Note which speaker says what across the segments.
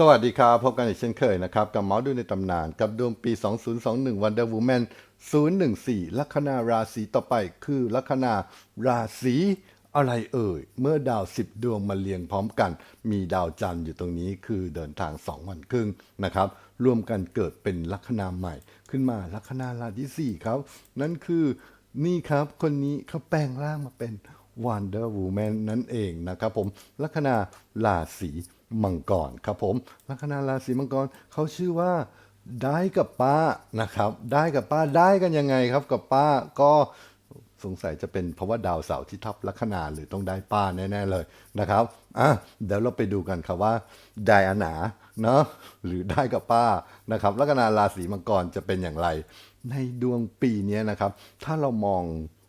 Speaker 1: สวัสดีครับ พบกันอีกเช่นเคยนะครับ กับเมาส์ดูในตำนาน กับดวงปี 2021 Wonder Woman 014 ลัคนาราศีต่อไปคือลัคนาราศีอะไรเอ่ย เมื่อดาว 10 ดวงมาเรียงพร้อมกัน มีดาวจันทร์อยู่ตรงนี้คือเดินทาง 2 วันครึ่งนะครับรวมกันเกิดเป็นลัคนาใหม่ ขึ้นมาลัคนาราศีที่4ครับ นั่นคือนี่ครับคนนี้เขาแปลงร่างมาเป็น Wonder Woman นั่นเองนะครับผมลัคนาราศี มังกรครับผมลัคนาราศีมังกรเขาชื่อว่าได้กับป้านะครับได้กับป้าได้กันยังไงครับกับป้าก็สงสัยจะเป็นเพราะว่าดาวเสาร์ที่ทับลัคนาหรือต้องได้ป้าแน่ๆเลยนะครับอะเดี๋ยวเราไปดูกันครับว่าได้อันหนาเนาะหรือได้กับป้านะครับลัคนาราศีมังกรจะเป็นอย่างไร ในดวงปีนี้นะครับ ถ้าเรามอง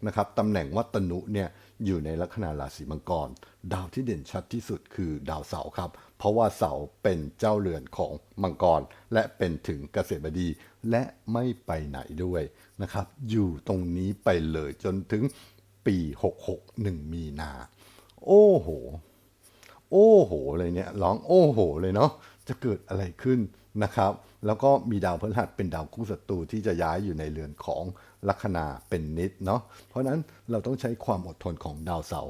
Speaker 1: นะครับตำแหน่งวัตนุเนี่ยอยู่ในลัคนาราศีมังกร ดาวที่เด่นชัดที่สุดคือดาวเสาร์ครับ เพราะว่าเสาเป็นเจ้าเรือนของมังกร และเป็นถึงเกษตรบดี และไม่ไปไหนด้วยนะครับ อยู่ตรงนี้ไปเลยจนถึงปี 66 1 มีนา โอ้โห โอ้โหเลยเนี่ยร้องโอ้โหเลยเนาะจะเกิดอะไรขึ้นนะครับ แล้วก็มีดาวพฤหัสเป็นดาวคู่ศัตรูที่จะย้ายอยู่ในเรือนของลัคนาเป็นนิดเนาะเพราะนั้นเราต้องใช้ความอดทนของดาวเสา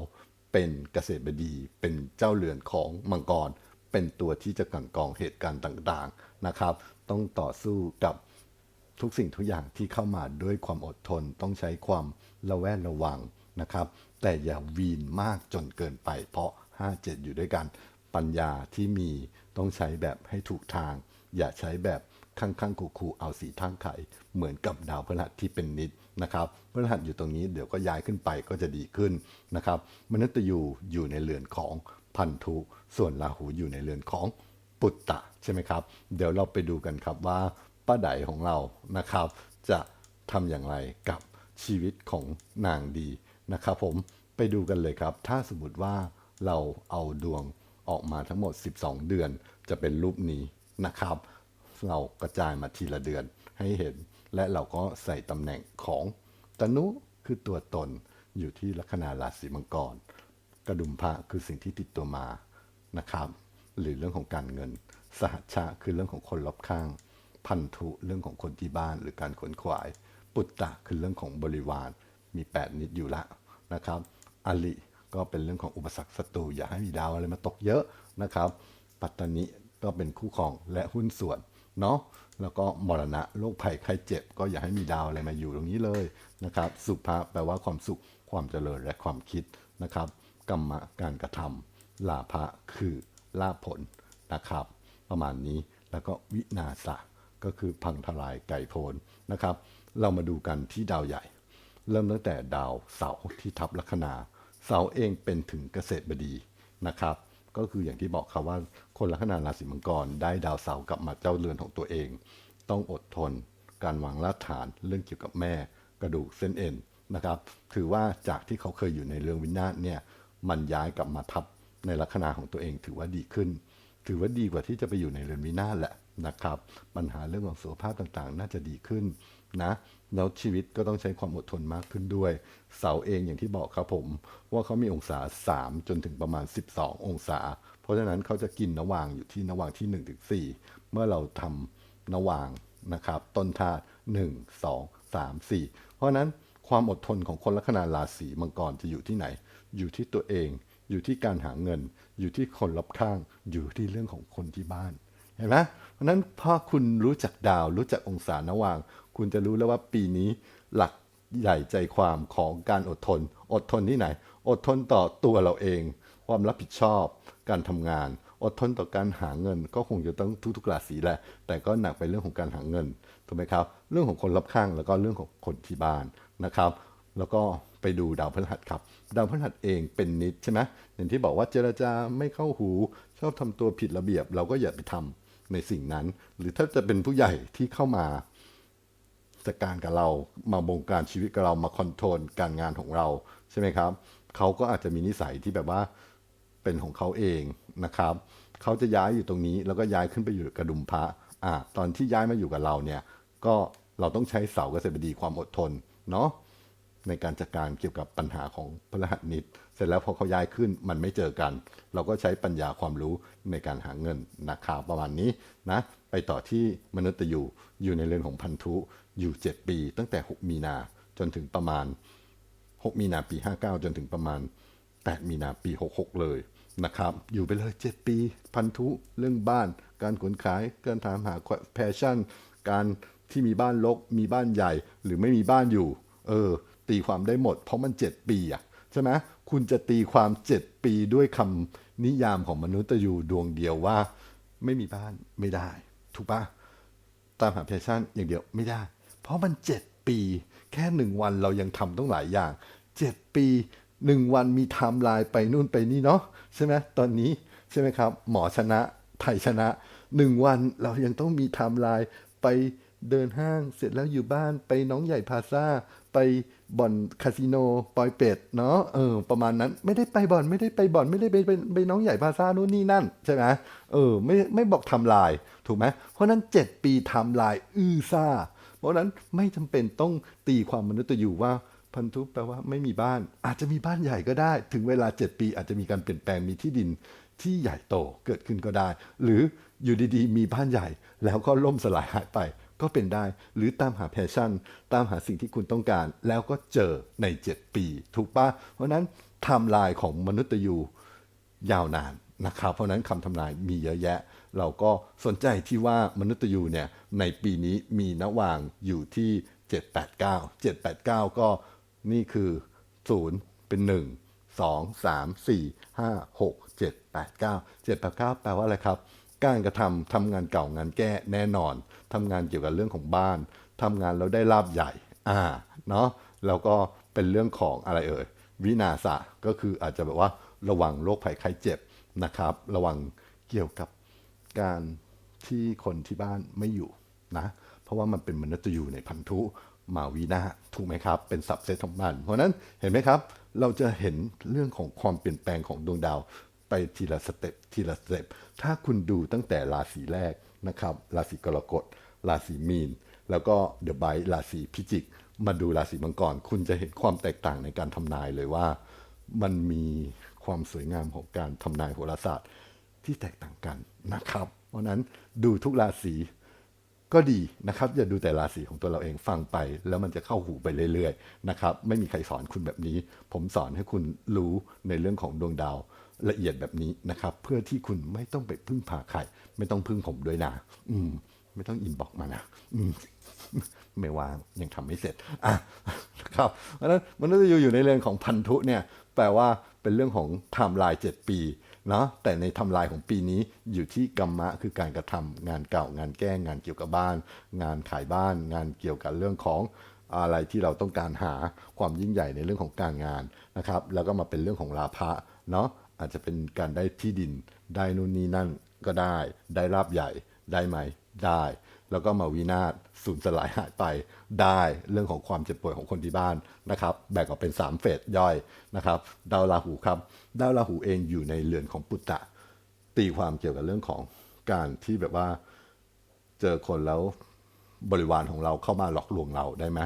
Speaker 1: เป็นเกษตรบดีเป็นเจ้าเรือนของมังกร เป็นตัวที่จะกลันกรองเหตุการณ์ต่างๆนะครับ ต้องต่อสู้กับทุกสิ่งทุกอย่างที่เข้ามาด้วยความอดทน ต้องใช้ความระแวดระวังนะครับ แต่อย่าวีนมากจนเกินไป เพราะ 5-7 อยู่ด้วยกัน ปัญญาที่มีต้องใช้แบบให้ถูกทาง อย่าใช้แบบข้างๆคูๆเอาสีทางไขเหมือนกับดาวพฤหัสที่เป็นนิดนะครับพฤหัสอยู่ตรงนี้เดี๋ยวก็ย้ายขึ้นไปก็จะดีขึ้นนะครับมนุษย์ยูอยู่ในเรือนของ พันธุ ส่วนราหูอยู่ในเรือนของปุตตะใช่ไหมครับ เดี๋ยวเราไปดูกันครับว่าป้าไดของเรานะครับ จะทำอย่างไรกับชีวิตของนางดีนะครับ ผมไปดูกันเลยครับ ถ้าสมมติว่าเราเอาดวงออกมาทั้งหมด 12 เดือน จะเป็นรูปนี้นะครับ เรากระจายมาทีละเดือนให้เห็น และเราก็ใส่ตำแหน่งของตนุคือตัวตนอยู่ที่ลัคนาราศีมังกร กระดุมพระคือสิ่งที่ติดตัวมานะครับ หรือเรื่องของการเงิน สหัชชะคือเรื่องของคนรอบข้าง พันธุเรื่องของคนที่บ้านหรือการขนขวาย ปุตตะคือเรื่องของบริวาร มี 8 นิดอยู่ละนะครับอลิก็เป็นเรื่องของอุปสรรคศัตรูอย่าให้มีดาวอะไรมาตกเยอะนะครับ ปัตตานิก็เป็นคู่ครองและหุ้นส่วนเนาะแล้วก็มรณะโรคภัยไข้เจ็บ ก็อย่าให้มีดาวอะไรมาอยู่ตรงนี้เลยนะครับ สุภะแปลว่าความสุขความเจริญและความคิดนะครับ กรรมะการกระทำลาภะคือลาภผลนะครับ ประมาณนี้แล้วก็วินาศะก็คือพังทลายไก่โพนนะครับ เรามาดูกันที่ดาวใหญ่ เริ่มตั้งแต่ดาวเสาที่ทับลัคนา เสาเองเป็นถึงเกษตรบดีนะครับ ก็คืออย่างที่บอกครับว่าคนลัคนาราศีมังกรได้ดาวเสากลับมาเจ้าเรือนของตัวเอง ต้องอดทน การวางรากฐานเรื่องเกี่ยวกับแม่ กระดูกเส้นเอ็นนะครับ ถือว่าจากที่เขาเคยอยู่ในเรื่องวินาศเนี่ย มันย้ายกลับมาทับในลัคนาของตัวเองถือว่าดีขึ้น ถือว่าดีกว่าที่จะไปอยู่ในเรือนวินาศแหละนะครับ ปัญหาเรื่องของสุขภาพต่างๆ น่าจะดีขึ้นนะแล้วชีวิตก็ต้องใช้ความอดทนมากขึ้นด้วย เสาเองอย่างที่บอกครับผม ว่าเขามีองศา 3 จนถึงประมาณ 12 องศา เพราะฉะนั้นเขาจะกินนวางอยู่ที่นวางที่ 1 ถึง 4 เมื่อเราทำนวางนะครับต้นธาตุ1 2 3 4 เพราะฉะนั้นความอดทนของคนลัคนาราศีมังกรจะอยู่ที่ไหน อยู่ที่ตัวเอง อยู่ที่การหาเงิน อยู่ที่คนรอบข้าง อยู่ที่เรื่องของคนที่บ้าน เห็นไหมเพราะนั้นพอคุณรู้จักดาวรู้จักองศานวาง คุณจะรู้แล้วว่าปีนี้หลักใหญ่ใจความของการอดทน อดทนที่ไหน อดทนต่อตัวเราเอง ความรับผิดชอบ การทำงาน อดทนต่อการหาเงิน ก็คงจะต้องทุกๆราศีแหละ แต่ก็หนักไปเรื่องของการหาเงิน ถูกไหมครับ เรื่องของคนรอบข้างแล้วก็เรื่องของคนที่บ้านนะครับ แล้วก็ไปดูดาวพฤหัสครับ ดาวพฤหัสเองเป็นนิดใช่ไหมอย่างที่บอกว่าเจรจาไม่เข้าหู ชอบทำตัวผิดระเบียบ เราก็อย่าไปทำในสิ่งนั้น หรือถ้าจะเป็นผู้ใหญ่ที่เข้ามาจัดการกับเรามาบงการชีวิตกับเรามาคอนโทรลการงานของเราใช่ไหมครับเขาก็อาจจะมีนิสัยที่แบบว่าเป็นของเขาเองนะครับเขาจะย้ายอยู่ตรงนี้แล้วก็ย้ายขึ้นไปอยู่กระดุมพระอ่าตอนที่ย้ายมาอยู่กับเราเนี่ยก็เราต้องใช้เสาเกษตรบดีความอดทนเนาะ ในการจัดการเกี่ยวกับปัญหาของพฤหัสนิดเสร็จแล้วพอเขาย้ายขึ้นมันไม่เจอกัน เราก็ใช้ปัญญาความรู้ในการหาเงินนะครับประมาณนี้นะไปต่อที่มนุษย์ยูอยู่ในเรือนของพันธุอยู่ 7 ปี ตั้งแต่ 6 มีนาจนถึงประมาณ 6 มีนาปี 59 จนถึงประมาณ 8 มีนาปี 66 เลยนะครับอยู่ไปเลย 7 ปี พันธุเรื่องบ้าน การขนขายการถามหาแพชชั่น การที่มีบ้านลกมีบ้านใหญ่หรือไม่มีบ้านอยู่ เออ ตีความได้หมด เพราะมัน 7 ปีอะใช่ไหมคุณจะตีความ 7 ปีด้วยคำนิยามของมนุษย์ยูดวงเดียวว่า ไม่มีบ้านไม่ได้ ถูกปะตามหาแพชชั่นอย่างเดียวไม่ได้ เพราะมันเจ็ดปี แค่หนึ่งวันเรายังทำต้องหลายอย่างเจ็ดปีหนึ่งวันมีไทม์ไลน์ไปนู่นไปนี่เนาะใช่ไหมตอนนี้ใช่ไหมครับ หมอชนะไทยชนะหนึ่งวันเรายังต้องมีไทม์ไลน์ไปเดินห้างเสร็จแล้วอยู่บ้านไปน้องใหญ่พาซ่า ไปบ่อนคาสิโนปอยเป็ดเนาะเออประมาณนั้นไม่ได้ไปบ่อนไม่ได้ไปบ่อนไม่ได้ไปไปไปน้องใหญ่พาซ่านู่นนี่นั่นใช่ไหมเออไม่ไม่บอกทำลายถูกไหมเพราะนั้น 7 ปีทำลายอื้อซ่า เพราะนั้นไม่จำเป็นต้องตีความมนุษย์อยู่ว่าพันธุแปลว่าไม่มีบ้าน อาจจะมีบ้านใหญ่ก็ได้ ถึงเวลา 7 ปีอาจจะมีการเปลี่ยนแปลงมีที่ดินที่ใหญ่โตเกิดขึ้นก็ได้ หรืออยู่ดีๆ มีบ้านใหญ่แล้วก็ล่มสลายหายไป ก็เป็นได้ หรือตามหาแพชชั่น ตามหาสิ่งที่คุณต้องการ แล้วก็เจอใน 7 ปี ถูกปะเพราะนั้นไทม์ไลน์ของมนุษย์ยูยาวนานนะครับ เพราะฉะนั้นคำทำนายมีเยอะแยะ เราก็สนใจที่ว่ามนุษย์ยูเนี่ยในปีนี้มีนวางอยู่ที่ 789 789 ก็นี่คือ 0 เป็น 1 2 3 4 5 6 7 8 9 7 8 9 แปลว่าอะไรครับ การกระทำทำงานเก่างานแก้แน่นอนทำงานเกี่ยวกับเรื่องของบ้านทำงานแล้วได้ลาบใหญ่ อ่า เนาะแล้วก็เป็นเรื่องของอะไรเอ่ย วินาศะก็คืออาจจะแบบว่าระวังโรคภัยไข้เจ็บนะครับ ระวังเกี่ยวกับการที่คนที่บ้านไม่อยู่นะ เพราะว่ามันเป็นมนุษย์อยู่ในพันธุมาวีนาถูกไหมครับ เป็นสับเซตของมัน เพราะนั้นเห็นไหมครับ เราจะเห็นเรื่องของความเปลี่ยนแปลงของดวงดาว ไปทีละสเต็ปทีละสเต็ปถ้าคุณดูตั้งแต่ราศีแรกนะครับ ราศีกรกฎ ราศีมีน แล้วก็เดอะไบราศีพิจิก มาดูราศีมังกร คุณจะเห็นความแตกต่างในการทำนายเลยว่า มันมีความสวยงามของการทำนายโหราศาสตร์ที่แตกต่างกันนะครับ เพราะฉะนั้นดูทุกราศีก็ดีนะครับ อย่าดูแต่ราศีของตัวเราเองฟังไป แล้วมันจะเข้าหูไปเรื่อยๆนะครับ ไม่มีใครสอนคุณแบบนี้ ผมสอนให้คุณรู้ในเรื่องของดวงดาว ละเอียดแบบนี้นะครับ เพื่อที่คุณไม่ต้องไปพึ่งพาใครไม่ต้องพึ่งผมด้วยนะอืม ไม่ต้องอินบอกมานะอืมไม่ว่างยังทำไม่เสร็จอะครับเพราะฉะนั้นมันุษย์ยูอยู่ในเรื่องของพันธุเนี่ยแปลว่าเป็นเรื่องของไทม์ไลน์7ปีเนาะแต่ในไทำลายของปีนี้อยู่ที่กรรมะคือการกระทำงานเก่างานแก้งานเกี่ยวกับบ้าน งานขายบ้าน งานเกี่ยวกับเรื่องของอะไรที่เราต้องการหาความยิ่งใหญ่ในเรื่องของการงานนะครับ แล้วก็มาเป็นเรื่องของลาภะเนาะ อาจจะเป็นการได้ที่ดิน ได้นู่นนี่นั่นก็ได้ ได้ลาบใหญ่ได้ไหมได้ แล้วก็มาวินาศสูญสลายหายไปได้เรื่องของความเจ็บป่วยของคนที่บ้านนะครับ แบ่งออกเป็น 3 เฟสย่อยนะครับ ดาวราหูครับ ดาวราหูเองอยู่ในเรือนของปุตตะ ตีความเกี่ยวกับเรื่องของการที่แบบว่าเจอคนแล้วบริวารของเราเข้ามาหลอกลวงเราได้ไหม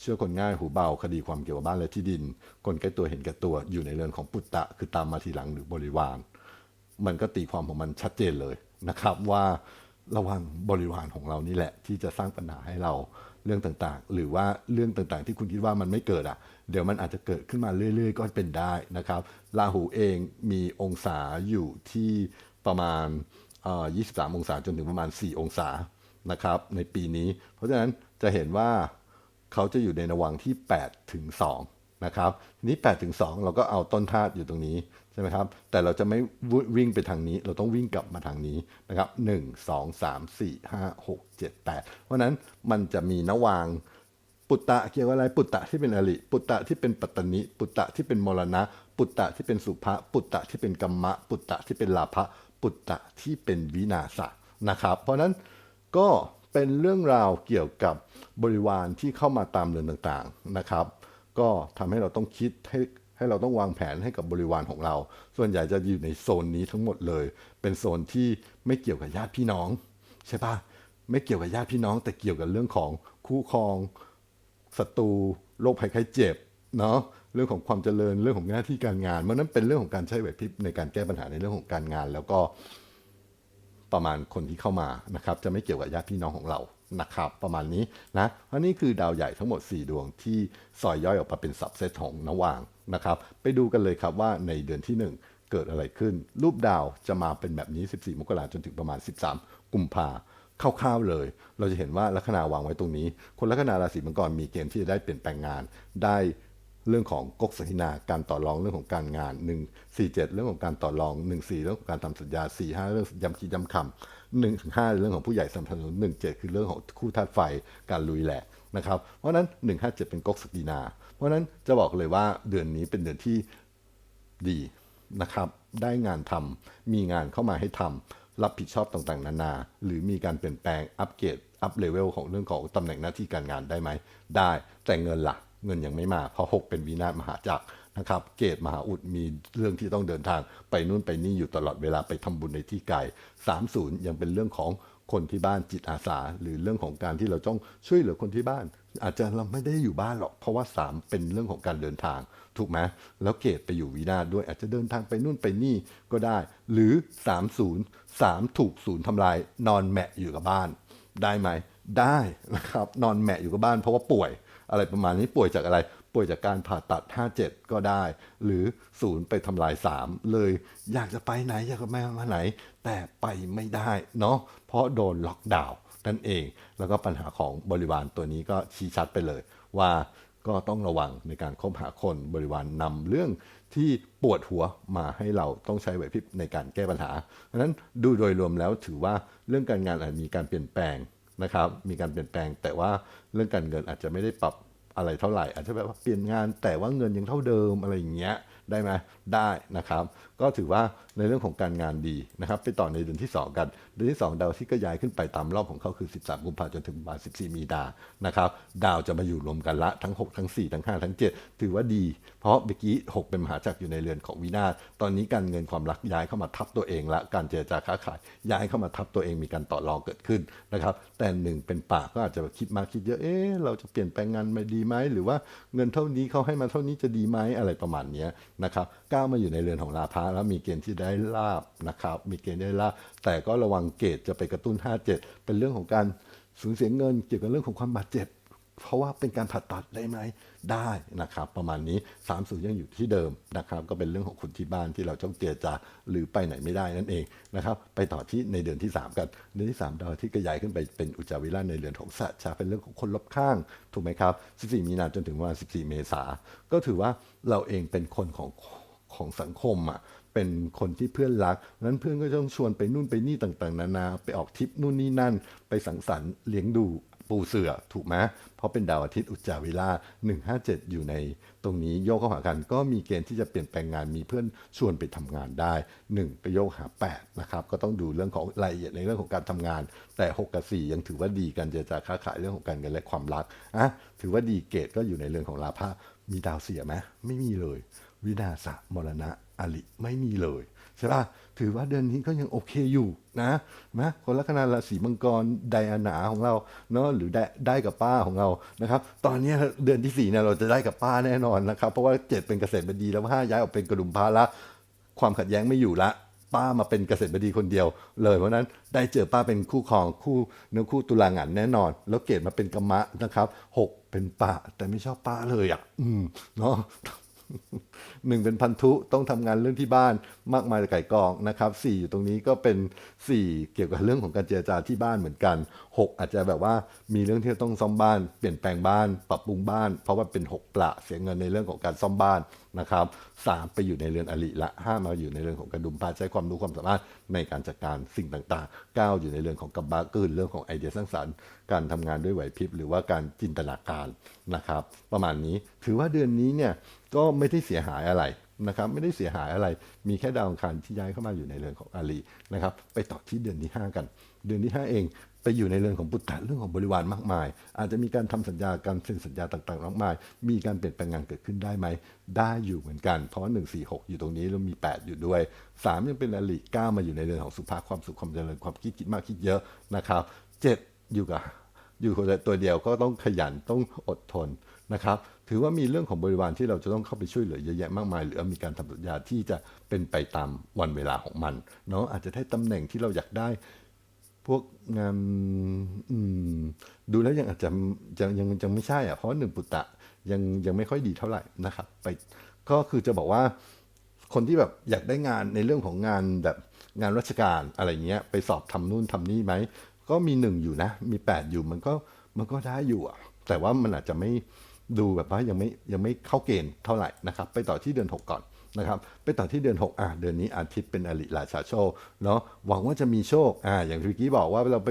Speaker 1: เชื่อคนง่ายหูเบาคดีความเกี่ยวกับบ้านและที่ดิน คนใกล้ตัวเห็นแก่ตัวอยู่ในเรือนของปุตตะ คือตามมาทีหลังหรือบริวาร มันก็ตีความของมันชัดเจนเลยนะครับว่าระวังบริวารของเรานี่แหละ ที่จะสร้างปัญหาให้เราเรื่องต่างๆ หรือว่าเรื่องต่างๆ ที่คุณคิดว่ามันไม่เกิดอะ เดี๋ยวมันอาจจะเกิดขึ้นมาเรื่อย ๆ ก็เป็นได้นะครับราหูเองมีองศาอยู่ที่ประมาณ23 องศาจนถึงประมาณ 4 องศานะครับในปีนี้ เพราะฉะนั้นจะเห็นว่า เขาจะอยู่ในระหว่างที่8ถึง2นะครับทีนี้8ถึง2เราก็เอาต้นธาตุอยู่ตรงนี้ใช่ไหมครับแต่เราจะไม่วิ่งไปทางนี้ เราต้องวิ่งกลับมาทางนี้นะครับ1 2 3 4 5 6 7 8 เพราะนั้นมันจะมีนวางปุตตะเกี่ยวกับอะไรปุตตะที่เป็นอริปุตตะที่เป็นปัตตนิปุตตะที่เป็นมรณะ ปุตตะที่เป็นสุภะปุตตะที่เป็นกัมมะ ปุตตะที่เป็นลาภะปุตตะที่เป็นวินาศะนะครับ เพราะนั้นก็ เป็นเรื่องราวเกี่ยวกับบริวารที่เข้ามาตามเรือนต่างๆนะครับ ก็ทำให้เราต้องคิดให้ให้เราต้องวางแผนให้กับบริวารของเรา ส่วนใหญ่จะอยู่ในโซนนี้ทั้งหมดเลย เป็นโซนที่ไม่เกี่ยวกับญาติพี่น้องใช่ปะไม่เกี่ยวกับญาติพี่น้อง แต่เกี่ยวกับเรื่องของคู่ครองศัตรูโรคภัยไข้เจ็บเนาะเรื่องของความเจริญเรื่องของหน้าที่การงานเมันนั้นเป็นเรื่องของการใช้ไหวพริบในการแก้ปัญหาในเรื่องของการงาน แล้วก็ ประมาณคนที่เข้ามานะครับจะไม่เกี่ยวกับญาติพี่น้องของเรานะครับประมาณนี้นะอันนี้คือดาวใหญ่ทั้งหมด 4 ดวงที่ซอยย่อยออกมาเป็นสับเซตของนวางนะครับไปดูกันเลยครับว่าในเดือนที่ 1 เกิดอะไรขึ้น รูปดาวจะมาเป็นแบบนี้ 14 มกราจนถึงประมาณ 13 กุมภาคร่าวๆเลย เราจะเห็นว่าลัคนาวางไว้ตรงนี้ คนลัคนาราศีมังกรมีเกณฑ์ที่จะได้เปลี่ยนแปลงงานได้ เรื่องของกกสถินาการต่อรองเรื่องของการงาน 1 4 7 เรื่องของการต่อรอง 1 4 เรื่องของการทำสัญญา 4 5 เรื่องย้ำคิดย้ำคำ1ถึง5เรื่องของผู้ใหญ่สนับสนุน1 7 คือเรื่องของคู่ธาตุไฟการลุยแหลกนะครับเพราะนั้น 1 5 7 เป็นกกสถินา เพราะนั้นจะบอกเลยว่าเดือนนี้เป็นเดือนที่ดีนะครับได้งานทำมีงานเข้ามาให้ทำรับผิดชอบต่างๆ นานา หรือมีการเปลี่ยนแปลงอัปเกรดอัปเลเวลของเรื่องของตำแหน่งหน้าที่การงานได้ไหม ได้แต่เงินละ่ะ เงินยังไม่มา เพราะ 6 เป็นวินาศมหาจักรนะครับ เกตมหาอุดมีเรื่องที่ต้องเดินทางไปนู่นไปนี่อยู่ตลอดเวลาไปทำบุญในที่ไกล30 ยังเป็นเรื่องของคนที่บ้านจิตอาสา หรือเรื่องของการที่เราต้องช่วยเหลือคนที่บ้าน อาจจะเราไม่ได้อยู่บ้านหรอก เพราะว่า 3 เป็นเรื่องของการเดินทาง ถูกไหมแล้วเกตไปอยู่วินาด้วยอาจจะเดินทางไปนู่นไปนี่ก็ได้ หรือ 30 3 ถูกศูนย์ทำลายนอนแมะอยู่กับบ้าน ได้ไหมได้นะครับนอนแมะอยู่กับบ้านเพราะว่าป่วย อะไรประมาณนี้ป่วยจากอะไร ป่วยจากการผ่าตัด 57 ก็ได้ หรือศูนย์ไปทำลาย 3 เลยอยากจะไปไหนอยากจะมาไหน แต่ไปไม่ได้เนาะเพราะโดนล็อกดาวน์นั่นเอง แล้วก็ปัญหาของบริวารตัวนี้ก็ชี้ชัดไปเลย ว่าก็ต้องระวังในการคบหาคนบริวารนำเรื่องที่ปวดหัวมาให้เราต้องใช้ไหวพริบในการแก้ปัญหาเพราะฉะนั้นดูโดยรวมแล้วถือว่าเรื่องการงานอาจมีการเปลี่ยนแปลง นะครับ มีการเปลี่ยนแปลง แต่ว่าเรื่องการเงินอาจจะไม่ได้ปรับอะไรเท่าไหร่ อาจจะแบบว่าเปลี่ยนงานแต่ว่าเงินยังเท่าเดิมอะไรอย่างเงี้ยได้ไหมได้นะครับ ก็ถือว่า ในเรื่องของการงานดีนะครับ ไปต่อในเดือนที่ 2 กัน เดือนที่ 2 ดาวที่ก็ย้ายขึ้นไปตามรอบของเขาคือ 13 กุมภาพันธ์จนถึงประมาณ14 มีนานะครับ ดาวจะมาอยู่รวมกันละทั้ง 6 ทั้ง 4 ทั้ง 5 ทั้ง 7 ถือว่าดี เพราะเมื่อกี้ 6 เป็นมหาจักรอยู่ในเรือนของวินาศตอนนี้การเงินความรักย้ายเข้ามาทับตัวเองละการเจรจาค้าขาย ย้ายเข้ามาทับตัวเองมีการต่อรองเกิดขึ้นนะครับ แต่หนึ่งเป็นปากก็อาจจะคิดมากคิดเยอะเอ๊ะเราจะเปลี่ยนแปลงงานมาดีไหมหรือว่าเงินเท่านี้เขาให้มาเท่านี้จะดีไหมอะไรประมาณนี้นะครับก้าวมาอยู่ในเรือนของลาภะแล้วมีเกณฑ์ที่ไได้ลาบนะครับมีเกณฑ์ได้ลาบแต่ก็ระวังเกณฑ์จะไปกระตุ้น 57 เป็นเรื่องของการสูญเสียเงิน เกี่ยวกับเรื่องของความบาดเจ็บ เพราะว่าเป็นการผ่าตัดได้ไหมได้นะครับ ประมาณนี้3ามสูยังอยู่ที่เดิมนะครับ ก็เป็นเรื่องของคนที่บ้านที่เราต้องเจรจาหรือไปไหนไม่ได้นั่นเองนะครับไปต่อที่ในเดือนที่ 3 กันเดือนที่ 3 ดาวที่กระยายขึ้นไปเป็นอุจจาวิราในเรือนของสัตว์ชาเป็นเรื่องของคนรอบข้างถูกไหมครับ 14 มีนาจนถึงวัน14 เมษาก็ถือว่าเราเองเป็นคนของของสังคมอะ เป็นคนที่เพื่อนรักนั้นเพื่อนก็ต้องชวนไปนู่นไปนี่ต่างๆ นานา ไปออกทริปนู่นนี่นั่น ไปสังสรรค์เลี้ยงดูปูเสือถูกไหมเพราะเป็นดาวอาทิตย์อุจจาวิลา157 อยู่ในตรงนี้โยกเข้าหากันก็มีเกณฑ์ที่จะเปลี่ยนแปลงงานมีเพื่อนชวนไปทำงานได้ 1 ไปโยกหา8นะครับก็ต้องดูเรื่องของรายละเอียดในเรื่องของการทำงาน แต่ 6 กับ 4 ยังถือว่าดีกันจรจาค้าขายเรื่องของการเงินและความรักอะถือว่าดีเกตก็อยู่ในเรื่องของลาภะมีดาวเสียไหมไม่มีเลย วินาศมรณะ อลิไม่มีเลยใช่ป่ะถือว่าเดือนนี้ก็ยังโอเคอยู่นะนะคนลัคนาราศีมังกรไดอานาของเราเนาะหรือได้ได้กับป้าของเรานะครับ ตอนนี้เดือนที่สี่เนี่ยเราจะได้กับป้าแน่นอนนะครับ เพราะว่าเจ็ดเป็นเกษตรบดีแล้วห้าย้ายออกเป็นกระดุมพาละความขัดแย้งไม่อยู่ละป้ามาเป็นเกษตรบดีคนเดียว เลยเพราะนั้นได้เจอป้าเป็นคู่ครองคู่เนื้อคู่ตุลางันแน่นอน แล้วเกตมาเป็นกรรมะนะครับหกเป็นป้าแต่ไม่ชอบป้าเลยอะ อืมเนาะ หนึ่งเป็นพันธุต้องทำงานเรื่องที่บ้านมากมายไก่กองนะครับสี่อยู่ตรงนี้ก็เป็นสี่เกี่ยวกับเรื่องของการเจรจาที่บ้านเหมือนกันหกอาจจะแบบว่ามีเรื่องที่ต้องซ่อมบ้าน เปลี่ยนแปลงบ้าน ปรับปรุงบ้าน เพราะว่าเป็นหกประเสียเงินในเรื่องของการซ่อมบ้านนะครับสามไปอยู่ในเรือนอริละห้ามาอยู่ในเรื่องของกระดุมพาใช้ความรู้ความสามารถในการจัดการสิ่งต่างๆเก้าอยู่ในเรื่องของกับบากืนเรื่องของไอเดียสร้างสรรค์ การทำงานด้วยไหวพริบหรือว่าการจินตนาการนะครับ ประมาณนี้ถือว่าเดือนนี้เนี่ย ก็ไม่ได้เสียหายอะไรนะครับไม่ได้เสียหายอะไร มีแค่ดาวอังคารที่ย้ายเข้ามาอยู่ในเรือนของอาลีนะครับไปต่อที่เดือนที่ 5 กัน เดือนที่ 5 เองไปอยู่ในเรือนของปุตตะเรื่องของบริวารมากมาย อาจจะมีการทำสัญญาการเซ็นสัญญาต่างๆมากมาย มีการเปลี่ยนแปลงงานเกิดขึ้นได้ไหม ได้อยู่เหมือนกัน เพราะว่า1 4 6 อยู่ตรงนี้แล้วมี 8 อยู่ด้วย 3 ยังเป็นอาลี9มาอยู่ในเรือนของสุภาพความสุขความเจริญความคิดคิดมากคิดเยอะนะครับ 7 อยู่กับ อยู่คนละตัวเดียวก็ต้องขยันต้องอดทนนะครับ ถือว่ามีเรื่องของบริวารที่เราจะต้องเข้าไปช่วยเหลือเยอะแยะมากมาย หรือมีการทำสัญญาที่จะเป็นไปตามวันเวลาของมันเนาะอาจจะได้ตำแหน่งที่เราอยากได้ พวกงานดูแล้วยังอาจจะยังยังยังไม่ใช่อะเพราะหนึ่งปุตตะยังยังไม่ค่อยดีเท่าไหร่นะครับ ไปก็คือจะบอกว่าคนที่แบบอยากได้งานในเรื่องของงานแบบงานราชการอะไรเงี้ยไปสอบทำนู่นทำนี่ไหม ก็มีหนึ่งอยู่นะ มีแปดอยู่มันก็มันก็ได้อยู่อะแต่ว่ามันอาจจะไม่ดูแบบว่ายังไม่ยังไม่เข้าเกณฑ์เท่าไหร่นะครับ ไปต่อที่เดือน 6 ก่อนนะครับ ไปต่อที่เดือน 6 อะเดือนนี้อาทิตย์เป็นอริราชาโชคเนาะหวังว่าจะมีโชคอ่าอย่างที่เมื่อกี้บอกว่าเราไป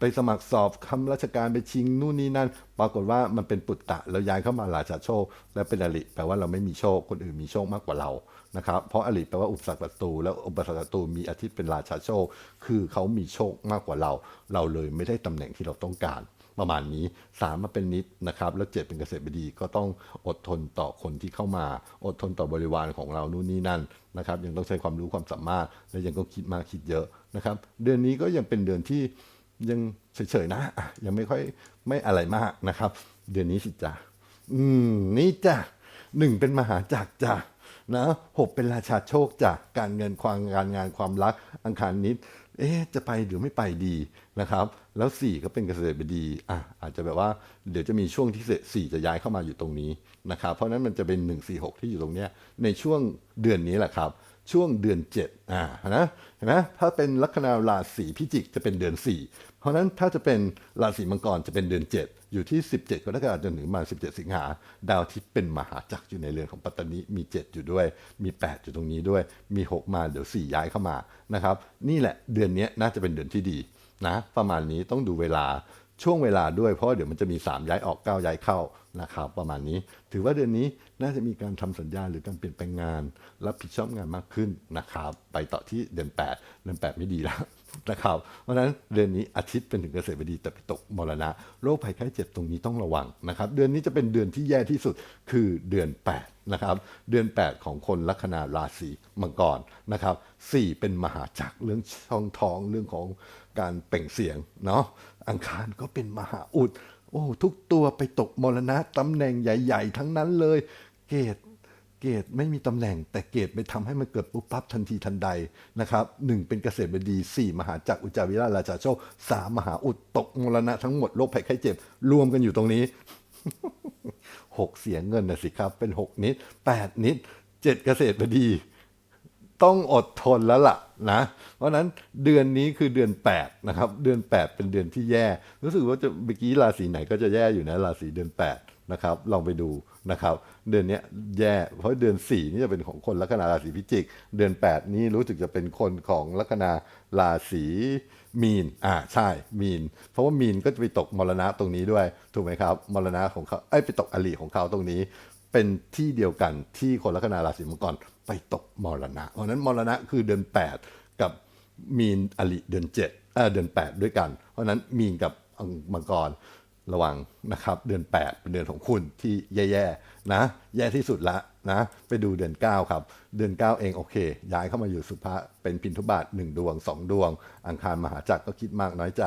Speaker 1: ไปสมัครสอบคำราชการไปชิงนู่นนี่นั่น ปรากฏว่ามันเป็นปุตตะแล้วย้ายเข้ามาราชาโชค และเป็นอริแปลว่าเราไม่มีโชค คนอื่นมีโชคมากกว่าเรานะครับเพราะอริแปลว่าอุปสรรคศัตรูแล้วอุปสรรคศัตรูมีอาทิตย์เป็นราชาโชค คือเขามีโชคมากกว่าเรา เราเลยไม่ได้ตำแหน่งที่เราต้องการประมาณนี้สามมาเป็นนิดนะครับแล้วเจ็ดเป็นเกษตรบดีก็ต้องอดทนต่อคนที่เข้ามา อดทนต่อบริวารของเรานู่นนี่นั่นนะครับยังต้องใช้ความรู้ความสามารถและยังต้องคิดมากคิดเยอะนะครับ เดือนนี้ก็ยังเป็นเดือนที่ ยังเฉยๆนะยังไม่ค่อยไม่อะไรมากนะครับ เดือนนี้สิจ้ะอืมนี่จ้ะหนึ่งเป็นมหาจักรจ้ะนะหกเป็นราชาโชคจ้ะการเงินความการงานความรักอังคารนิดเอ๊ะจะไปหรือไม่ไปดีนะครับ แล้วสี่ก็เป็นเกษตรบดีอะอาจจะแบบว่าเดี๋ยวจะมีช่วงที่สี่จะย้ายเข้ามาอยู่ตรงนี้นะครับ เพราะนั้นมันจะเป็นหนึ่งสี่หกที่อยู่ตรงเนี้ยในช่วงเดือนนี้แหละครับ ช่วงเดือน 7อ่านะเห็นไหมถ้าเป็นลัคนาราศีพิจิกจะเป็นเดือน 4 เพราะนั้นถ้าจะเป็นราศีมังกรจะเป็นเดือน 7 อยู่ที่ 17 กรกฎาคมจนถึงมา 17 สิงหา ดาวทิตย์เป็นมหาจักรอยู่ในเรือนของปัตตานีมี 7 อยู่ด้วย มี 8 อยู่ตรงนี้ด้วย มี 6 มาเดี๋ยว 4 ย้ายเข้ามานะครับ นี่แหละเดือนนี้น่าจะเป็นเดือนที่ดีนะประมาณนี้ต้องดูเวลาช่วงเวลาด้วยเพราะเดี๋ยวมันจะมี 3 ย้ายออก 9 ย้ายเข้านะครับประมาณนี้ ถือว่าเดือนนี้น่าจะมีการทำสัญญาหรือการเปลี่ยนแปลงงาน รับผิดชอบงานมากขึ้นนะครับ ไปต่อที่เดือน 8 เดือน 8 ไม่ดีแล้ว นะครับ เพราะฉะนั้นเดือนนี้อาทิตย์เป็นถึงเกษตรบดีแต่ไปตกมรณะโรคภัยไข้เจ็บตรงนี้ต้องระวังนะครับ เดือนนี้จะเป็นเดือนที่แย่ที่สุดคือเดือน 8 นะครับ เดือน 8 ของคนลัคนาราศีมังกรนะครับสี่เป็นมหาจักรเรื่องช่องท้องเรื่องของการเปล่งเสียงเนาะอังคารก็เป็นมหาอุดโอ้ทุกตัวไปตกมรณะตำแหน่งใหญ่ ๆ ทั้งนั้นเลย เกต เกตไม่มีตำแหน่ง แต่เกตไปทำให้มันเกิดปุ๊บปั๊บทันทีทันใดนะครับหนึ่งเป็นเกษตรบดีสี่มหาจักรอุจจาวิราชราชาโชคสามมหาอุดตกมรณะทั้งหมดโรคภัยไข้เจ็บ รวมกันอยู่ตรงนี้หกเสียเงินนะสิครับ เป็นหกนิดแปดนิดเจ็ดเกษตรบดี ต้องอดทนแล้วล่ะนะ เพราะฉะนั้นเดือนนี้คือเดือน 8 นะครับ เดือน 8 เป็นเดือนที่แย่ รู้สึกว่าจะเมื่อกี้ราศีไหนก็จะแย่อยู่นะราศีเดือน 8 นะครับลองไปดูนะครับเดือนนี้แย่เพราะเดือน 4 นี่จะเป็นของคนลัคนาราศีพิจิก เดือน 8 นี้รู้สึกจะเป็นคนของลัคนาราศีมีนอ่าใช่มีน เพราะว่ามีนก็จะไปตกมรณะตรงนี้ด้วยถูกไหมครับมรณะของเขาเอ้ไปตกอริของเขาตรงนี้ เป็นที่เดียวกันที่คนลัคนาราศีมังกรไปตกมรณะ เพราะนั้นมรณะคือเดือน 8 กับมีนอลิเดือน7เออเดือน 8 ด้วยกัน เพราะนั้นมีนกับมังกร ระวังนะครับ เดือน 8 เป็นเดือนของคุณที่แย่ๆนะ แย่ที่สุดละนะ ไปดูเดือน 9 ครับ เดือน 9 เองโอเค ย้ายเข้ามาอยู่สุภะเป็นพินทุบาท1ดวง 2 ดวง อังคารมหาจักรก็คิดมากน้อยใจ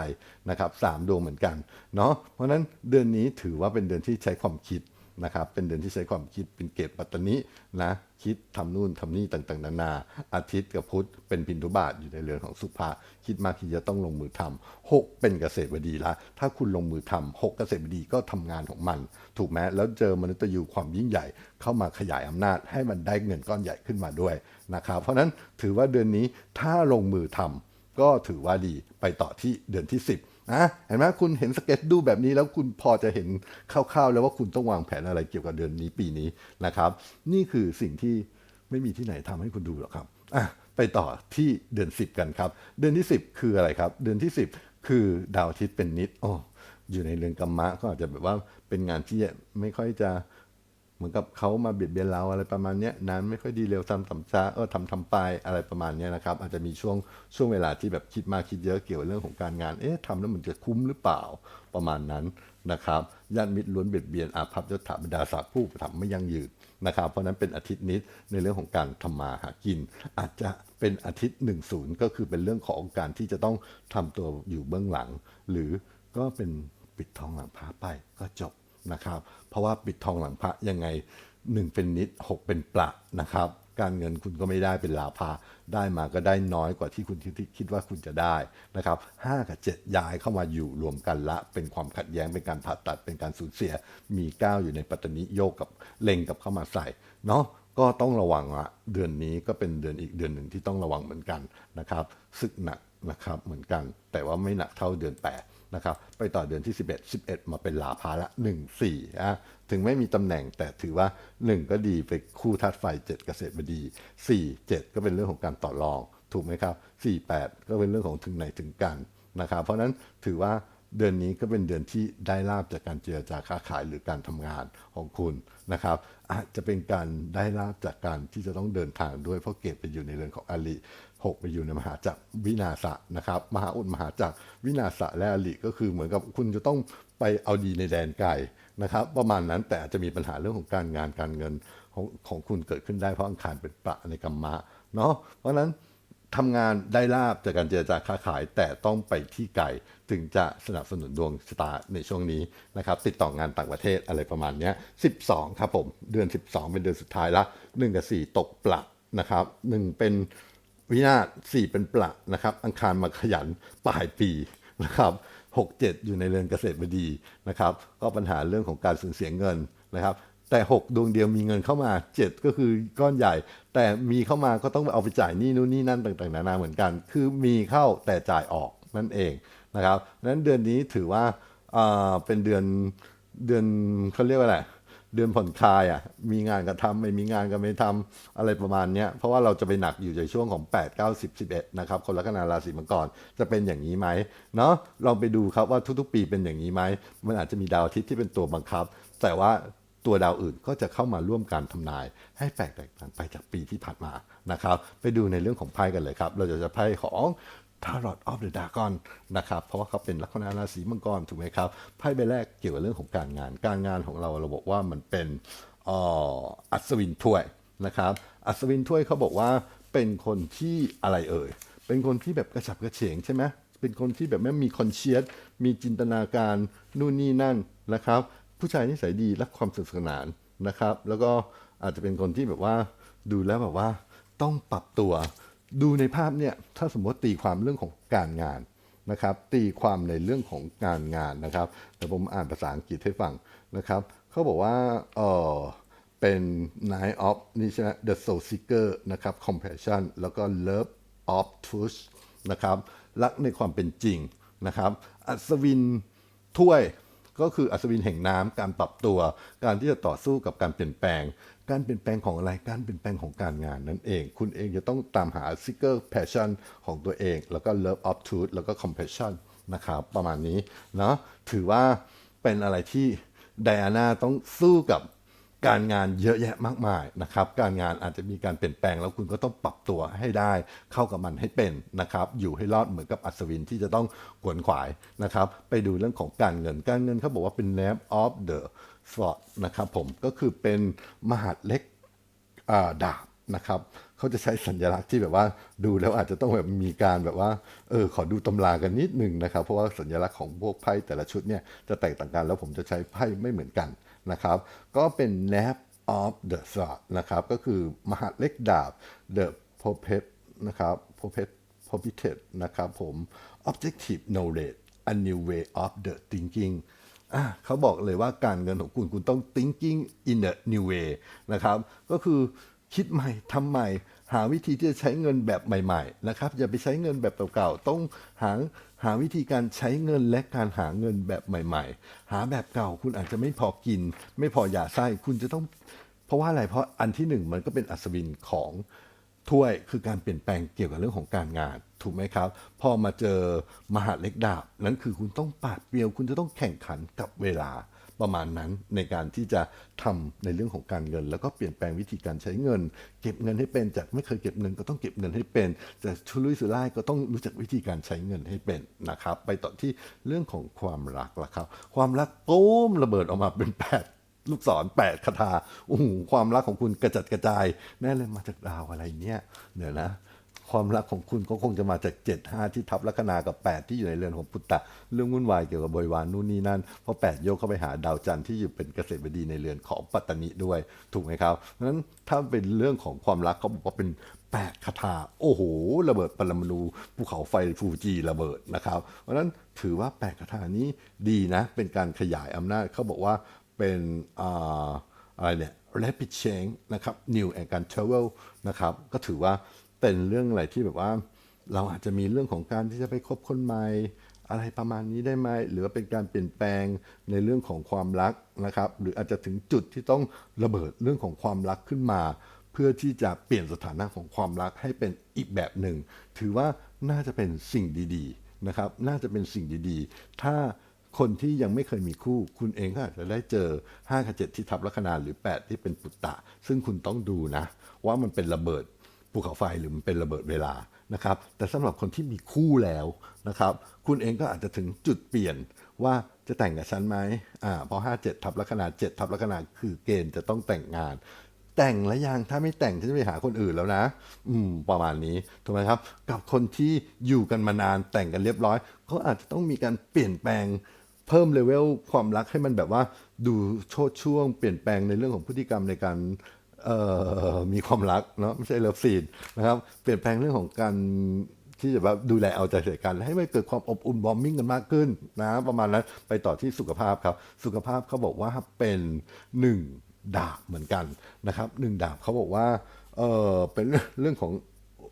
Speaker 1: นะครับสามดวงเหมือนกันเนาะเพราะนั้นเดือนนี้ถือว่าเป็นเดือนที่ใช้ความคิด นะครับเป็นเดือนที่ใช้ความคิดเป็นเกตปัตตานินะคิดทำนู่นทำนี่ต่างๆ นานา อาทิตย์กับพุธเป็นพินทุบาทอยู่ในเรือนของสุภาคิดมากที่จะต้องลงมือทำหกเป็นเกษตรบดีละถ้าคุณลงมือทำหกเกษตรบดีก็ทำงานของมัน ถูกไหมแล้วเจอมนุษย์ยูความยิ่งใหญ่เข้ามาขยายอำนาจให้มันได้เงินก้อนใหญ่ขึ้นมาด้วยนะครับเพราะฉะนั้นถือว่าเดือนนี้ถ้าลงมือทำก็ถือว่าดีไปต่อที่เดือนที่ 10 นะเห็นไหมคุณเห็นสเก็ตดูแบบนี้แล้วคุณพอจะเห็นคร่าวๆ แล้วว่าคุณต้องวางแผนอะไรเกี่ยวกับเดือนนี้ปีนี้นะครับ นี่คือสิ่งที่ไม่มีที่ไหนทำให้คุณดูหรอกครับอะไปต่อที่เดือน 10 กันครับ เดือนที่ 10 คืออะไรครับ เดือนที่ 10 คือดาวอาทิตย์เป็นนิดโอ้อยู่ในเรือนกรรมะก็อาจจะแบบว่าเป็นงานที่ไม่ค่อยจะ มือนกับเขามาเบียดเบียนเราอะไรประมาณนี้ยนานไม่ค่อยดีเร็วทำทำช้าเออทำทำไปอะไรประมาณนี้นะครับ อาจจะมีช่วงช่วงเวลาที่แบบคิดมากคิดเยอะเกี่ยวกับเรื่องของการงาน เอ๊ะทำแล้วมันจะคุ้มหรือเปล่าประมาณนั้นนะครับญาติมิตรล้วนเบียดเบียนอาภัพยศถาบรรดาศักดิ์ผู้ทำไม่ยั่งยืนนะครับ เพราะนั้นเป็นอาทิตย์นี้ในเรื่องของการทำมาหากิน อาจจะเป็นอาทิตย์หนึ่งศูนย์ก็คือเป็นเรื่องของการที่จะต้องทำตัวอยู่เบื้องหลัง หรือก็เป็นปิดทองหลังพระไปก็จบ นะครับ เพราะว่าปิดทองหลังพระยังไง 1 เป็นนิด 6 เป็นประนะครับ การเงินคุณก็ไม่ได้เป็นลาภาได้มาก็ได้น้อยกว่าที่คุณคิดคิดว่าคุณจะได้นะครับ5กับ7ย้ายเข้ามาอยู่รวมกันละ เป็นความขัดแย้งเป็นการผ่าตัดเป็นการสูญเสีย มี9อยู่ในปัตตานีโยกกับเล็งกับเข้ามาใส่เนาะก็ต้องระวังละเดือนนี้ก็เป็นเดือนอีกเดือนหนึ่งที่ต้องระวังเหมือนกันนะครับศึกหนักนะครับเหมือนกัน แต่ว่าไม่หนักเท่าเดือน8 นะครับไปต่อเดือนที่ 11 11 มาเป็นลาภาละ 1 4นะถึงไม่มีตำแหน่งแต่ถือว่า 1 ก็ดีไปคู่ธาตุไฟ 7 เกษตรบดี 4 7 ก็เป็นเรื่องของการต่อรอง ถูกไหมครับ 4 8 ก็เป็นเรื่องของถึงไหนถึงกันนะครับเพราะนั้นถือว่าเดือนนี้ก็เป็นเดือนที่ได้ลาบจากการเจรจาค้าขายหรือการทำงานของคุณนะครับ อาจจะเป็นการได้ลาบจากการที่จะต้องเดินทางด้วยเพราะเกตไปอยู่ในเรือนของอลิ หกไปอยู่ในมหาจักรวินาศะนะครับ มหาอุดมหาจักรวินาศะและอลิก็คือเหมือนกับคุณจะต้องไปเอาดีในแดนไกลนะครับ ประมาณนั้นแต่อาจจะมีปัญหาเรื่องของการงานการเงินของของคุณเกิดขึ้นได้เพราะอังคารเป็นประในกรรมะเนาะเพราะฉะนั้นทำงานได้ลาบจากการเจรจาค้าขายแต่ต้องไปที่ไกลถึงจะสนับสนุนดวงชะตาในช่วงนี้นะครับ ติดต่องานต่างประเทศอะไรประมาณนี้ย12 ครับผม เดือน 12 เป็นเดือนสุดท้ายละ 1 กับ 4 ตกปลักนะครับ 1 เป็น วินาศ4เป็นปลักนะครับ อังคารมาขยันปลายปีนะครับ67อยู่ในเรือนเกษตรบดีนะครับ ก็ปัญหาเรื่องของการสูญเสียเงินนะครับแต่ 6 ดวงเดียวมีเงินเข้ามา 7 ก็คือก้อนใหญ่ แต่มีเข้ามาก็ต้องเอาไปจ่ายนี่นู่นนี่นั่นต่างๆนานาเหมือนกัน คือมีเข้าแต่จ่ายออกนั่นเองนะครับนั้นเดือนนี้ถือว่าอ่าเป็นเดือนเดือนเขาเรียกว่าอะไร เดือนผ่อนคลายอะมีงานก็ทำไม่มีงานก็ไม่ทำอะไรประมาณเนี้ยเพราะว่าเราจะไปหนักอยู่ในช่วงของ 8 9 10 11นะครับคนลัคนาราศีมังกรจะเป็นอย่างนี้ไหมเนาะลองไปดูครับว่าทุกๆ ปีเป็นอย่างนี้ไหมมันอาจจะมีดาวอาทิตย์ที่เป็นตัวบังคับ แต่ว่าตัวดาวอื่นก็จะเข้ามาร่วมการทำนาย ให้แตกต่างไปจากปีที่ผ่านมานะครับ ไปดูในเรื่องของไพ่กันเลยครับ เราจะจะไพ่ของ Tarot of the Dragon นะครับเพราะว่าเขาเป็นลัคนาราศีมังกรถูกไหมครับไพ่ใบแรกเกี่ยวกับเรื่องของการงาน การงานของเราเราบอกว่ามันเป็นอ่ออัศวินถ้วยนะครับอัศวินถ้วยเขาบอกว่าเป็นคนที่อะไรเอ่ยเป็นคนที่แบบกระฉับกระเฉงใช่ไหมเป็นคนที่แบบไม่มีคอนเชียสมีจินตนาการนู่นนี่นั่นนะครับ ผู้ชายนิสัยดีรักความสนุกสนานนะครับ แล้วก็อาจจะเป็นคนที่แบบว่าดูแล้วแบบว่าต้องปรับตัว ดูในภาพเนี่ยถ้าสมมติตีความเรื่องของการงานนะครับ ตีความในเรื่องของการงานนะครับแต่ผมอ่านภาษาอังกฤษให้ฟังนะครับเขาบอกว่าเออเป็น Nine of นี่ใช่ไหม The Soul Seeker นะครับ Compassion แล้วก็ Love of Truth นะครับรักในความเป็นจริงนะครับ อัศวินถ้วย ก็คืออัศวินแห่งน้ำการปรับตัว การที่จะต่อสู้กับการเปลี่ยนแปลง การเปลี่ยนแปลงของอะไรการเปลี่ยนแปลงของการงานนั่นเอง คุณเองจะต้องตามหา seeker passion ของตัวเอง แล้วก็ love of truth แล้วก็ compassion นะครับประมาณนี้เนาะถือว่าเป็นอะไรที่ไดอาน่าต้องสู้กับ การงานเยอะแยะมากมายนะครับ การงานอาจจะมีการเปลี่ยนแปลงแล้วคุณก็ต้องปรับตัวให้ได้ เข้ากับมันให้เป็นนะครับ อยู่ให้รอดเหมือนกับอัศวินที่จะต้องขวนขวายนะครับ ไปดูเรื่องของการเงิน การเงินเขาบอกว่าเป็น lamp of the sword นะครับผมก็คือเป็นมหาดเล็กดาบนะครับ เขาจะใช้สัญลักษณ์ที่แบบว่าดูแล้วอาจจะต้องแบบมีการแบบว่าเออขอดูตำรากันนิดหนึ่งนะครับ เพราะว่าสัญลักษณ์ของพวกไพ่แต่ละชุดเนี่ยจะแตกต่างกันแล้วผมจะใช้ไพ่ไม่เหมือนกันนะครับ ก็เป็น nap of the sword นะครับ ก็คือมหาเล็กดาบ the prophet นะครับ prophet prophet นะครับผม objective knowledge a new way of the thinking อะเขาบอกเลยว่าการเงินของคุณคุณต้อง thinking in a new way นะครับ ก็คือคิดใหม่ทำใหม่ หาวิธีที่จะใช้เงินแบบใหม่ๆนะครับอย่าไปใช้เงินแบบเก่าๆต้องหาหาวิธีการใช้เงินและการหาเงินแบบใหม่ ๆ หาแบบเก่าคุณอาจจะไม่พอกิน ไม่พอหยาไส้คุณจะต้องเพราะว่าอะไรเพราะอันที่หนึ่งมันก็เป็นอัศวินของถ้วยคือการเปลี่ยนแปลงเกี่ยวกับเรื่องของการงาน ถูกไหมครับ พอมาเจอมหาเล็กดาบ นั้นคือคุณต้องปาดเปรียว คุณจะต้องแข่งขันกับเวลา ประมาณนั้นในการที่จะทำในเรื่องของการเงิน แล้วก็เปลี่ยนแปลงวิธีการใช้เงิน เก็บเงินให้เป็นจากไม่เคยเก็บเงินก็ต้องเก็บเงินให้เป็นจากชุลุยสุร่ายก็ต้องรู้จักวิธีการใช้เงินให้เป็นนะครับ ไปต่อที่เรื่องของความรักละครับ ความรักโป้มระเบิดออกมาเป็นแปดลูกศรแปดคาถาโอ้โหความรักของคุณกระจัดกระจายแน่เลยมาจากดาวอะไรเนี่ยเดี๋ยวนะ ความรักของคุณก็คงจะมาจาก7 5ที่ทับลัคนากับ 8 ที่อยู่ในเรือนของปุตตะ เรื่องวุ่นวายเกี่ยวกับบริวารนู่นนี่นั่นเพราะ8โยกเข้าไปหาดาวจันทร์ที่อยู่เป็นเกษตรบดีในเรือนของปัตตานีด้วยถูกไหมครับเพราะฉะนั้นถ้าเป็นเรื่องของความรักเขาบอกว่าเป็น8คาถาโอ้โห ระเบิดปรมาณูภูเขาไฟฟูจิระเบิดนะครับ เพราะฉะนั้นถือว่า8คาถานี้ดีนะ เป็นการขยายอำนาจเขาบอกว่าเป็นอ่าอะไรเนี่ย rapid change นะครับ new and การ travel นะครับ ก็ถือว่า เป็นเรื่องอะไรที่แบบว่า เราอาจจะมีเรื่องของการที่จะไปคบคนใหม่อะไรประมาณนี้ได้ไหมหรือว่าเป็นการเปลี่ยนแปลงในเรื่องของความรักนะครับ หรืออาจจะถึงจุดที่ต้องระเบิดเรื่องของความรักขึ้นมา เพื่อที่จะเปลี่ยนสถานะของความรักให้เป็นอีกแบบหนึ่ง ถือว่าน่าจะเป็นสิ่งดีๆนะครับ น่าจะเป็นสิ่งดีๆ ถ้าคนที่ยังไม่เคยมีคู่ คุณเองก็อาจจะได้เจอ5กับ7ที่ทับลัคนาหรือ 8 ที่เป็นปุตตะ ซึ่งคุณต้องดูนะ ว่ามันเป็นระเบิด ภูเขาไฟหรือมันเป็นระเบิดเวลานะครับ แต่สำหรับคนที่มีคู่แล้วนะครับ คุณเองก็อาจจะถึงจุดเปลี่ยนว่าจะแต่งกับฉันไหมอ่าเพราะ5 7ทับลัคนา7ทับลัคนาคือเกณฑ์จะต้องแต่งงาน แต่งแล้วยังถ้าไม่แต่งฉันจะไปหาคนอื่นแล้วนะ อืม ประมาณนี้ถูกไหมครับ กับคนที่อยู่กันมานานแต่งกันเรียบร้อยเขาอาจจะต้องมีการเปลี่ยนแปลงเพิ่มเลเวลความรักให้มันแบบว่า ดูโชดช่วงเปลี่ยนแปลงในเรื่องของพฤติกรรมในการ มีความรักเนาะไม่ใช่เลิฟซีนนะครับ เปลี่ยนแปลงเรื่องของการที่จะแบบดูแลเอาใจใส่กันให้มันเกิดความอบอุ่นบอมมิ่งกันมากขึ้นนะประมาณนั้นไปต่อที่สุขภาพครับ สุขภาพเขาบอกว่าเป็นหนึ่งดาบเหมือนกันนะครับหนึ่งดาบเขาบอกว่าเออเป็นเรื่องของ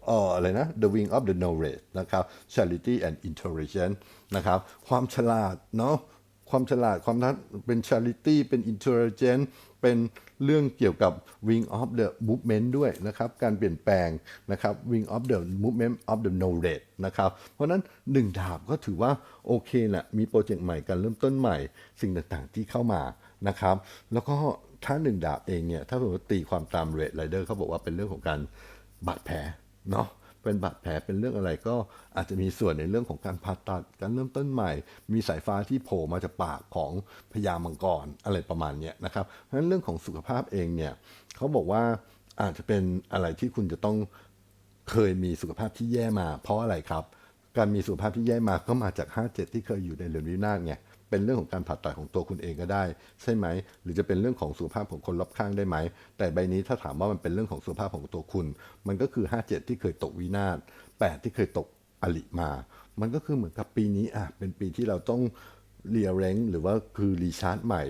Speaker 1: เอ่ออะไรนะ The Wing of the Knowledge นะครับ Charity and Intelligence นะครับ ความฉลาดเนาะ ความฉลาดความนั้นเป็น Charity เป็น Intelligence เป็นเรื่องเกี่ยวกับ Wing of the Movement ด้วยนะครับ การเปลี่ยนแปลงนะครับ Wing of the Movement of the Knowledge นะครับ เพราะนั้นหนึ่งดาบก็ถือว่า โอเคแหละมีโปรเจกต์ใหม่การเริ่มต้นใหม่ สิ่งต่างๆที่เข้ามานะครับ แล้วก็ถ้าหนึ่งดาบเองเนี่ย ถ้าสมติตีความตามเรดไรเดอร์เขาบอกว่าเป็นเรื่องของการบาดแผลเนาะ เป็นบาดแผลเป็นเรื่องอะไรก็อาจจะมีส่วนในเรื่องของการผ่าตัดการเริ่มต้นใหม่ มีสายฟ้าที่โผล่มาจากปากของพญามังกรอะไรประมาณนี้นะครับเพราะฉะนั้นเรื่องของสุขภาพเองเนี่ยเขาบอกว่าอาจจะเป็นอะไรที่คุณจะต้องเคยมีสุขภาพที่แย่มา เพราะอะไรครับ การมีสุขภาพที่แย่มาก็มาจาก 57 ที่เคยอยู่ในเรือนวินาศไง เป็นเรื่องของการผ่าตัดของตัวคุณเองก็ได้ ใช่ไหม หรือจะเป็นเรื่องของสุขภาพของคนรอบข้างได้ไหม แต่ใบนี้ถ้าถามว่ามันเป็นเรื่องของสุขภาพของตัวคุณ มันก็คือ 57 ที่เคยตกวินาศ8 ที่เคยตกอลิมา มันก็คือเหมือนกับปีนี้อะเป็นปีที่เราต้องเรียเร้งหรือว่าคือรีชาร์จใหม่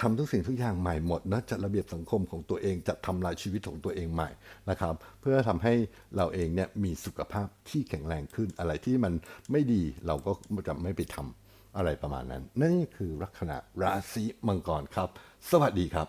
Speaker 1: ทำทุกสิ่งทุกอย่างใหม่หมดนะจัดระเบียบสังคมของตัวเองจัดทำลายชีวิตของตัวเองใหม่นะครับ เพื่อทำให้เราเองเนี่ยมีสุขภาพที่แข็งแรงขึ้นอะไรที่มันไม่ดีเราก็จะไม่ไปทำ อะไรประมาณนั้น นั่นคือลัคนาราศีมังกรครับ สวัสดีครับ